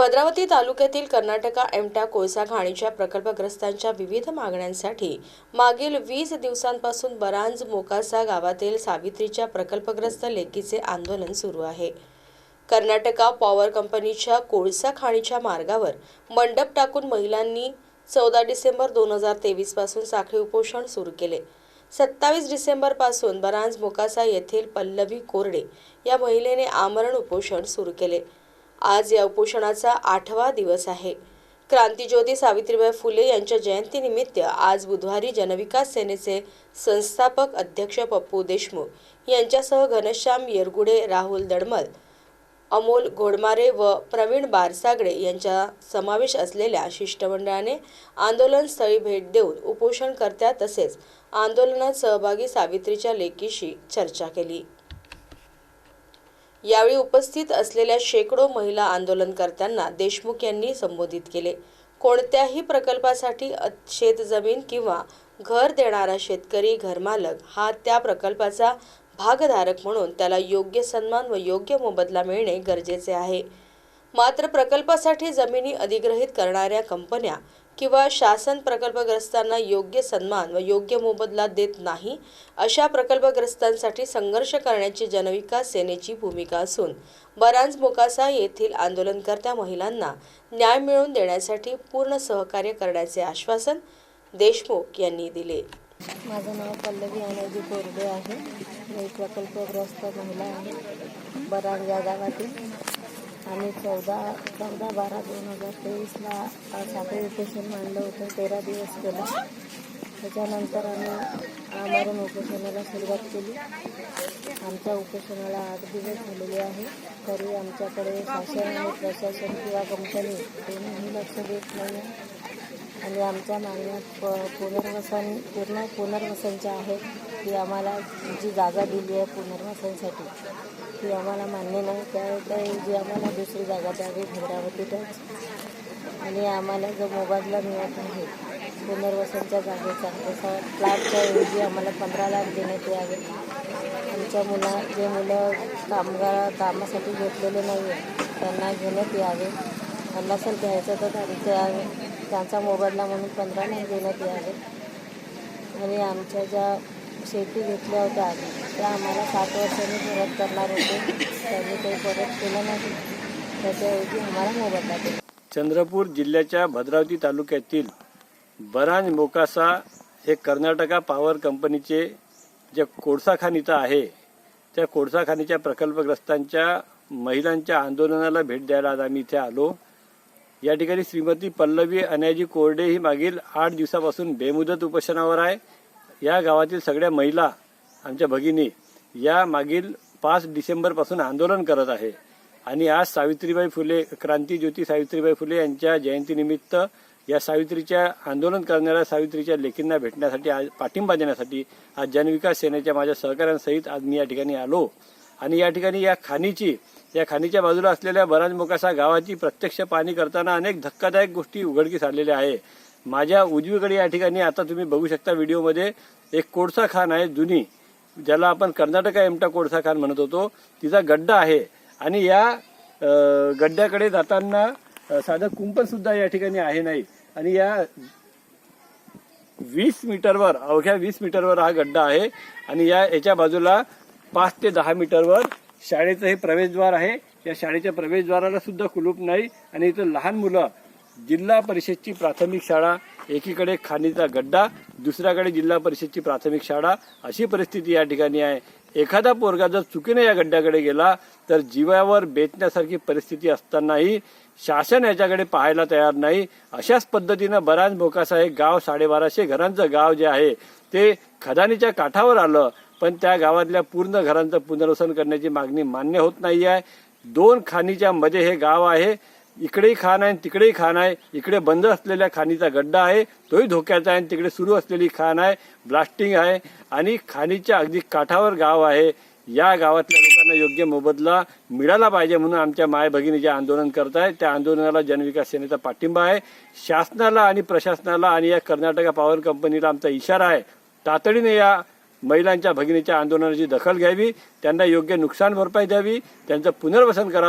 भद्रावती तालुक्यातील कर्नाटका एमटा कोळसा खाणीच्या प्रकल्पग्रस्तांच्या विविध मागण्यांसाठी मागील वीस दिवसांपासून बरांज मोकासा गावातील सावित्रीच्या प्रकल्पग्रस्त लेकीचे आंदोलन सुरू आहे. कर्नाटका पॉवर कंपनीच्या कोळसा खाणीच्या मार्गावर मंडप टाकून महिलांनी चौदा डिसेंबर दोन हजार तेवीसपासून साखळी उपोषण सुरू केले. सत्तावीस डिसेंबरपासून बरांज मोकासा येथील पल्लवी कोरडे या महिलेने आमरण उपोषण सुरू केले. आज या उपोषणाचा आठवा दिवस आहे. क्रांतीज्योती सावित्रीबाई फुले यांच्या जयंतीनिमित्त आज बुधवारी जनविकास सेनेचे संस्थापक अध्यक्ष पप्पू देशमुख यांच्यासह घनश्याम येरगुडे राहुल दडमल अमोल घोडमारे व प्रवीण बारसागडे यांचा समावेश असलेल्या शिष्टमंडळाने आंदोलनस्थळी भेट देऊन उपोषणकर्त्या तसेच आंदोलनात सहभागी सावित्रीच्या लेखीशी चर्चा केली. यावेळी उपस्थित असलेल्या शेकडो महिला आंदोलनकर्त्यांना देशमुख यांनी संबोधित केले. कोणत्याही प्रकल्पासाठी शेतजमीन किंवा घर देणारा शेतकरी घरमालक हा त्या प्रकल्पाचा भागधारक म्हणून त्याला योग्य सन्मान व योग्य मोबदला मिळणे गरजेचे आहे. मात्र प्रकल्पासाठी जमिनी अधिग्रहित करणाऱ्या कंपन्या किंवा शासन प्रकल्पग्रस्तांना योग्य सन्मान व योग्य मोबदला देत नाही अशा प्रकल्पग्रस्तांसाठी संघर्ष करण्याची जनविकास सेनेची भूमिका असून बरांज मोकासा येथील आंदोलनकर्त्या महिलांना न्याय मिळवून देण्यासाठी पूर्ण सहकार्य करण्याचे आश्वासन देशमुख यांनी दिले. माझं नाव पल्लवी अनाजी कोरडे आहे. मी प्रकल्पग्रस्त महिला आहे. बरांज या गावातील आम्ही चौदा चौदा बारा दोन हजार तेवीसला साखळी उपोषण मांडलं होतं तेरा दिवस केलं त्याच्यानंतर आम्ही आमरण उपोषणाला सुरुवात केली. आमच्या उपोषणाला आठ दिवस झालेले आहे. तरी आमच्याकडे शासन आणि प्रशासन किंवा कंपनी कोणीही लक्ष देत नाही आणि आमच्या मागण्या प पुनर्वसन पूर्ण पुनर्वसनच्या आहेत. की आम्हाला जी जागा दिली आहे पुनर्वसनसाठी ती आम्हाला मान्य नाही. त्या त्याऐवजी आम्हाला दुसरी जागा द्यावी भद्रावतीतच आणि आम्हाला जो मोबदला मिळत आहे पुनर्वसनच्या जागेचा तसा प्लॅटच्या ऐवजी आम्हाला पंधरा लाख देण्यात यावे. आमच्या मुला जे मुलं कामगार कामासाठी घेतलेले नाही आहे त्यांना घेण्यात यावे. त्यांना सर घ्यायचं तर त्या त्यांचा मोबदला म्हणून पंधरा लाख देण्यात यावे. आणि आमच्या ज्या शेती घेतल्या होत्या आधी. त्या आम्हाला सात वर्षांनी परत करणार होते. त्यांनी काही परत केलं नाही. त्याच्याऐवजी आम्हाला मोबदला दिला चंद्रपूर जिल्ह्याच्या भद्रावती तालुक्यातील बरांज मोकासा हे कर्नाटका पॉवर कंपनीचे जे कोळसा इथं आहे त्या कोळसा प्रकल्पग्रस्तांच्या महिलांच्या आंदोलनाला भेट द्यायला आज आम्ही इथे आलो. या ठिकाणी श्रीमती पल्लवी अनाजी कोरडे ही मागील आठ दिवसापासून बेमुदत उपोषणावर आहे. या गावातील सगळ्या महिला आमच्या भगिनी या मागील पाच डिसेंबरपासून आंदोलन करत आहे. आणि आज सावित्रीबाई फुले क्रांती ज्योती सावित्रीबाई फुले यांच्या जयंतीनिमित्त या सावित्रीच्या आंदोलन करणाऱ्या सावित्रीच्या लेखींना भेटण्यासाठी आज पाठिंबा देण्यासाठी आज जनविकास सेनेच्या माझ्या सहकाऱ्यांसहित आज मी या ठिकाणी आलो. आणि या ठिकाणी या खाणीची या खाणीच्या बाजूला असलेल्या बराज मोकासा गावाची प्रत्यक्ष पाहणी करताना अनेक धक्कादायक गोष्टी उघडकीस आलेल्या आहे. माझ्या उजवीकडे या ठिकाणी आता तुम्ही बघू शकता व्हिडिओमध्ये एक कोळसा खाण आहे जुनी ज्याला आपण कर्नाटका एमटा कोळसा खान म्हणत होतो. तिचा गड्डा आहे आणि या गड्ड्याकडे जाताना साधं कुंपण सुद्धा या ठिकाणी आहे नाही. आणि या वीस मीटरवर अवघ्या वीस मीटरवर हा गड्डा आहे आणि या याच्या बाजूला पाच ते दहा मीटरवर शाळेचं हे प्रवेशद्वार आहे. या शाळेच्या प्रवेशद्वाराला सुद्धा कुलूप नाही आणि इथं लहान मुलं जिल्हा परिषदची प्राथमिक शाळा एकीकडे खाणीचा गड्डा दुसऱ्याकडे जिल्हा परिषदची प्राथमिक शाळा अशी परिस्थिती या ठिकाणी आहे. एखादा पोरगा जर चुकीने या गड्ड्याकडे गेला तर जीवावर बेतण्यासारखी परिस्थिती असतानाही शासन याच्याकडे पाहायला तयार नाही. अशाच पद्धतीनं बराच भोकासा हे गाव साडेबाराशे घरांचं गाव जे आहे ते खदानीच्या काठावर आलं पण त्या गावातल्या पूर्ण घरांचं पुनर्वसन करण्याची मागणी मान्य होत नाही आहे दोन खाणीच्या मध्ये हे गाव आहे. इकडेही खाण आहे आणि तिकडेही खाण आहे. इकडे बंद असलेल्या खाणीचा गड्डा आहे तोही धोक्याचा आहे. आणि तिकडे सुरू असलेली खाण आहे ब्लास्टिंग आहे. आणि खाणीच्या अगदी काठावर गाव आहे. या गावातल्या लोकांना योग्य मोबदला मिळाला पाहिजे म्हणून आमच्या माय भगिनी जे आंदोलन करत आहेत त्या आंदोलनाला जनविकास सेनेचा पाठिंबा आहे. शासनाला आणि प्रशासनाला आणि या कर्नाटका पॉवर कंपनीला आमचा इशारा आहे. तातडीने या महिलांच्या भगिनीच्या आंदोलनाची दखल घ्यावी. त्यांना योग्य नुकसान भरपाई द्यावी. त्यांचं पुनर्वसन करावं.